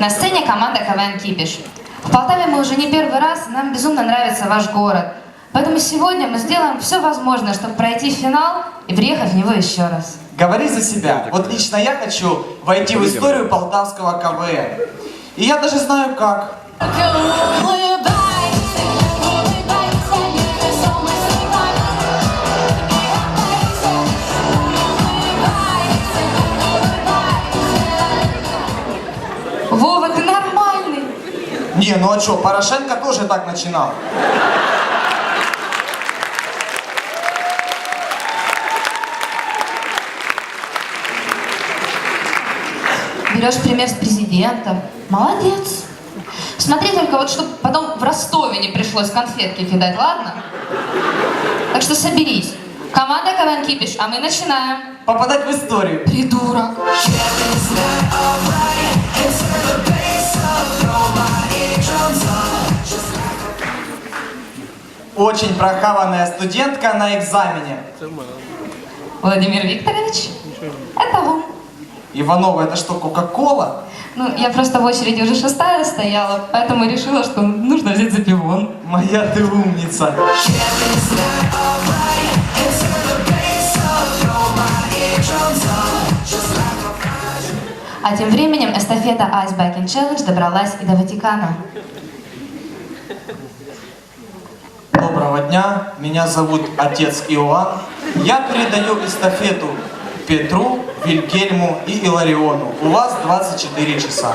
На сцене команда КВН «Кипиш». В Полтаве мы уже не первый раз, и нам безумно нравится ваш город. Поэтому сегодня мы сделаем все возможное, чтобы пройти финал и приехать в него еще раз. Говори за себя. Вот лично я хочу войти в историю полтавского КВН. И я даже знаю как. Не, ну а что, Порошенко тоже так начинал. Берешь пример с президента. Молодец. Смотри только вот, чтобы потом в Ростове не пришлось конфетки кидать, ладно? Так что соберись. Команда КВН Кипиш, а мы начинаем. Попадать в историю. Придурок. Очень прохаванная студентка на экзамене. Владимир Викторович, это он. Иванова, это что, Кока-Кола? Ну, я просто в очереди уже шестая стояла, поэтому решила, что нужно взять за пивон. Моя ты умница. А тем временем эстафета Ice Biking Challenge добралась и до Ватикана. Доброго дня, меня зовут отец Иоанн. Я передаю эстафету Петру, Вильгельму и Илариону. У вас 24 часа.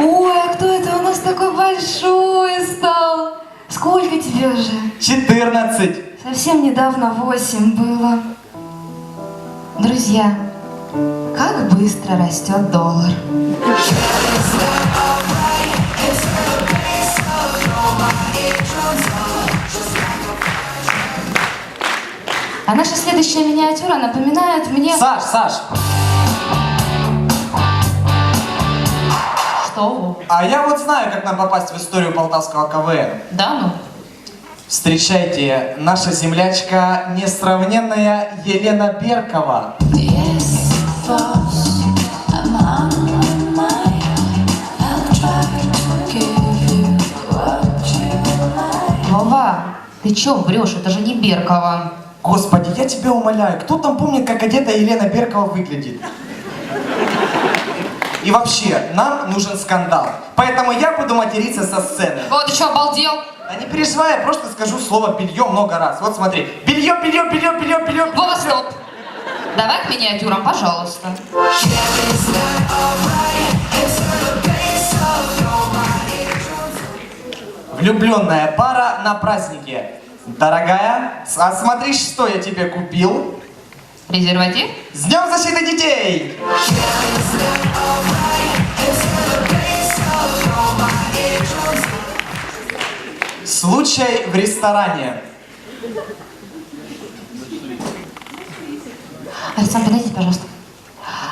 Ой, а кто это у нас такой большой стал? Сколько тебе уже? 14. Совсем недавно восемь было. Друзья, как быстро растет доллар. А наша следующая миниатюра напоминает мне... Саш, Саш, Что? а я вот знаю, как нам попасть в историю полтавского КВН. Да ну? Встречайте, наша землячка несравненная Елена Беркова. Вова, ты чё врешь? Это же не Беркова. Господи, я тебя умоляю, кто там помнит, как одета Елена Беркова выглядит? И вообще, нам нужен скандал. Поэтому я буду материться со сцены. О, ты чё, обалдел? Да не переживай, я просто скажу слово белье много раз. Вот смотри. Белье, белье, белье, белье, белье. Вова, стоп! Давай к миниатюрам, пожалуйста. Влюбленная пара на празднике. Дорогая, а смотри, что я тебе купил. Презерватив? С Днем защиты детей! Случай в ресторане. Александр, подойдите, пожалуйста.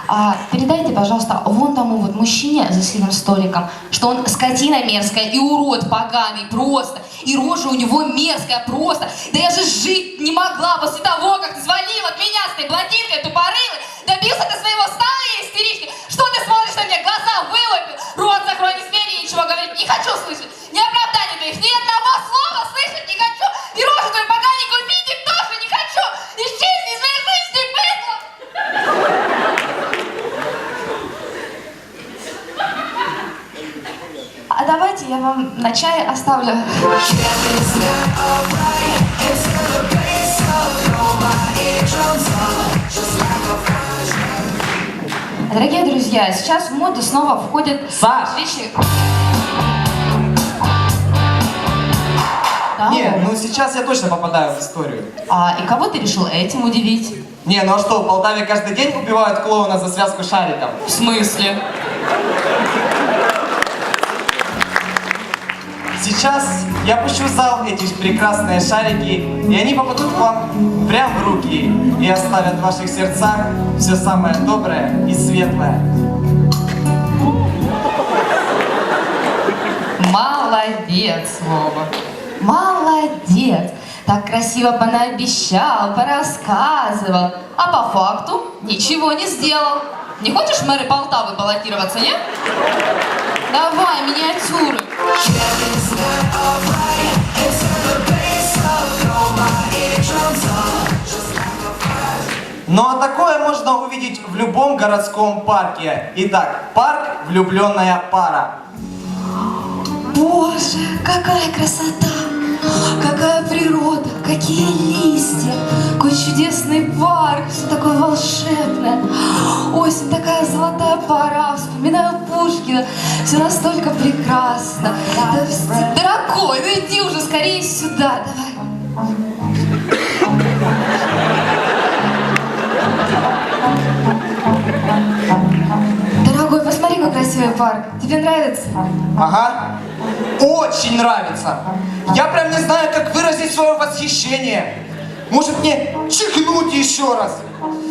А, передайте, пожалуйста, вон тому вот мужчине за синим столиком, что он скотина мерзкая и урод поганый просто. И рожа у него мерзкая просто. Да я же жить не могла после того, как ты свалил от меня с этой блондинкой тупорылой. Добился ты своего стала и истерички. Что ты смотришь на меня, глаза вылупил? Рот закрой, не смей ничего говорить. Не хочу слышать. Ни оправдания твоих, ни одного слышать не хочу. И рожу твою поганенькую видеть тоже не хочу. Исчезни из моей жизни, быдло! А давайте я вам на чай оставлю. Дорогие друзья, сейчас в моду снова входят Саш! вещи. Да. Не, ну сейчас я точно попадаю в историю. А и кого ты решил этим удивить? Не, ну а что, в Полтаве каждый день убивают клоуна за связку шариков? В смысле? Сейчас я пущу в зал эти прекрасные шарики, и они попадут к вам прямо в руки и оставят в ваших сердцах все самое доброе и светлое. Молодец. Вова. Молодец. Так красиво понаобещал, порассказывал. А по факту ничего не сделал. Не хочешь мэры Полтавы баллотироваться, нет? Давай, миниатюры. Ну а такое можно увидеть в любом городском парке. Итак, парк «Влюбленная пара». Боже, какая красота! Природа, какие листья, какой чудесный парк, все такое волшебное. Осень такая золотая пора, вспоминаю Пушкина, все настолько прекрасно. Да, дорогой, ну иди уже скорее сюда, давай. Красивый парк. Тебе нравится? Ага. Очень нравится. Я прям не знаю, как выразить свое восхищение. Может мне чихнуть еще раз?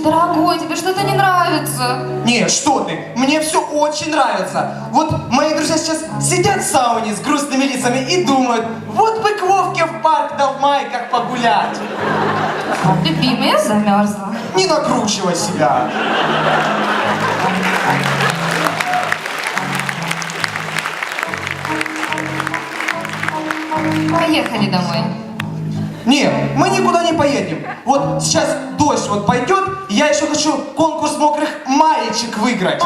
Дорогой, тебе что-то не нравится. Не, что ты, мне все очень нравится. Вот мои друзья сейчас сидят в сауне с грустными лицами и думают, вот бы к Вовке в парк да в майках погулять. Любимый, я замерзла. Не накручивай себя. Поехали домой. Не, мы никуда не поедем. Вот сейчас дождь вот пойдет, и я еще хочу конкурс мокрых маечек выиграть.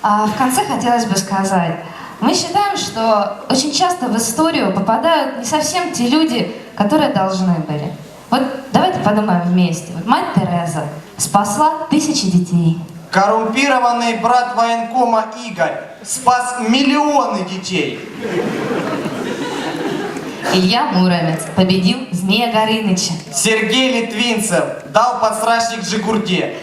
А в конце хотелось бы сказать, мы считаем, что очень часто в историю попадают не совсем те люди, которые должны были. Вот давайте подумаем вместе. Вот мать Тереза спасла тысячи детей. Коррумпированный брат военкома Игорь спас миллионы детей. Илья Муромец победил Змея Горыныча. Сергей Литвинцев дал подсрачник Джигурде.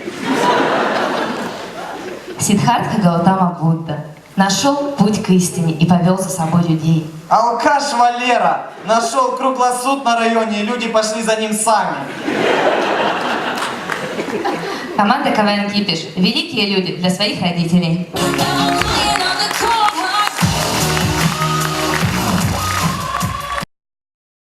Сиддхартха Гаутама Будда нашел путь к истине и повел за собой людей. Алкаш Валера нашел круглосуд на районе, и люди пошли за ним сами. Команда КВН Кипиш. Великие люди для своих родителей.